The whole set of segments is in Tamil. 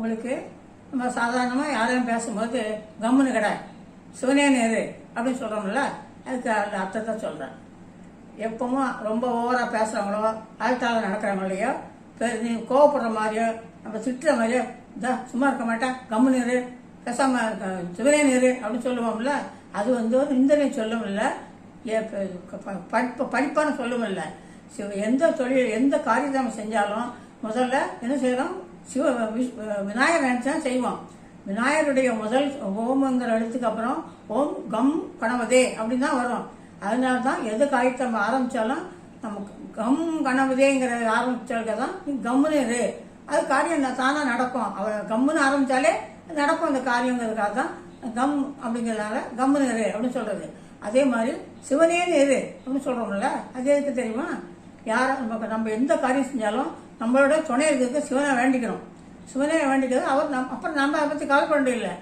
உங்களுக்கு நம்ம சாதாரணமாக யாரையும் பேசும்போது கம்முன்னு கடை சிவனே நேரு அப்படின்னு சொல்கிறோம்ல அதுக்கு அந்த அர்த்தத்தை சொல்கிறேன் எப்பவும் ரொம்ப ஓவராக பேசுகிறவங்களோ அழுத்தால நடக்கிறவங்களையோ பெரு- நீ கோவப்படுற மாதிரியோ நம்ம திட்டுற மாதிரியோ இதா சும்மா இருக்க மாட்டேன் கம்மு நீர் பேசாம சிவனே நீர் அப்படின்னு சொல்லுவோம்ல அது வந்து ஒரு நிந்தனை சொல்லும் இல்லை படிப்பு படிப்பான சொல்லும் இல்லை சிவ எந்த தொழில் எந்த காரியத்தை நம்ம செஞ்சாலும் முதல்ல என்ன செய்யறோம் சிவ விநாயகர் நினச்சா செய்வோம் விநாயகருடைய முதல் ஹோமங்கிற எழுத்துக்கு அப்புறம் ஓம் கம் கணவதே அப்படின்னு தான் வரும். அதனால தான் எது காரியத்தை ஆரம்பித்தாலும் நமக்கு நம்ம கம் கணவதேங்கிற ஆரம்பிச்சாக்க தான் நீ கம்முன்னு இரு. அது காரியம் தானாக நடக்கும். அவ கம்முன்னு ஆரம்பித்தாலே நடக்கும் அந்த காரியங்கிறதுக்காக தான் கம் அப்படிங்கிறதுனால கம்முன்னு இரு அப்படின்னு சொல்கிறது அதே மாதிரி சிவனேன்னு இரு அப்படின்னு சொல்கிறோம்ல அது எதுக்கு தெரியுமா? யாரும் நம்ம நம்ம எந்த காரியம் செஞ்சாலும் நம்மளோட துணை இருக்கிறதுக்கு சிவனை வேண்டிக்கணும். சிவனே வேண்டிக்கிறது அவர் நம் அப்புறம் நம்ம அதை பற்றி கவலைப்பட இல்லை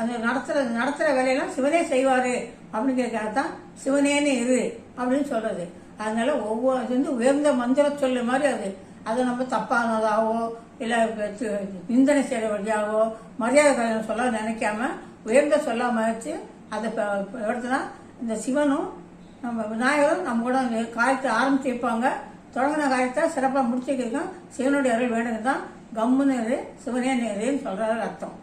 அது நடத்துகிற நடத்துகிற வேலையெல்லாம் சிவனே செய்வார் அப்படிங்கிறதுக்காக தான் சிவனேன்னு இரு அப்படின்னு சொல்கிறது அதனால ஒவ்வொரு இது வந்து உயர்ந்த மந்திர சொல்லு மாதிரி அது. அதை நம்ம தப்பானதாகவோ இல்லை நிந்தனை செய்கிற வழியாகவோ மரியாதை கல்யாணம் சொல்ல நினைக்காம உயர்ந்த சொல்லாம வச்சு அதை எடுத்துனா இந்த சிவனும் நம்ம விநாயகரும் நம்ம கூட அந்த காரியத்தை ஆரம்பிச்சு வைப்பாங்க. தொடங்கின காரியத்தை சிறப்பாக முடிச்சுக்கிறதுக்கும் சிவனுடைய அருள் வேணுங்க தான் கம்முன்னு சிவனே நேருன்னு சொல்கிறது அர்த்தம்.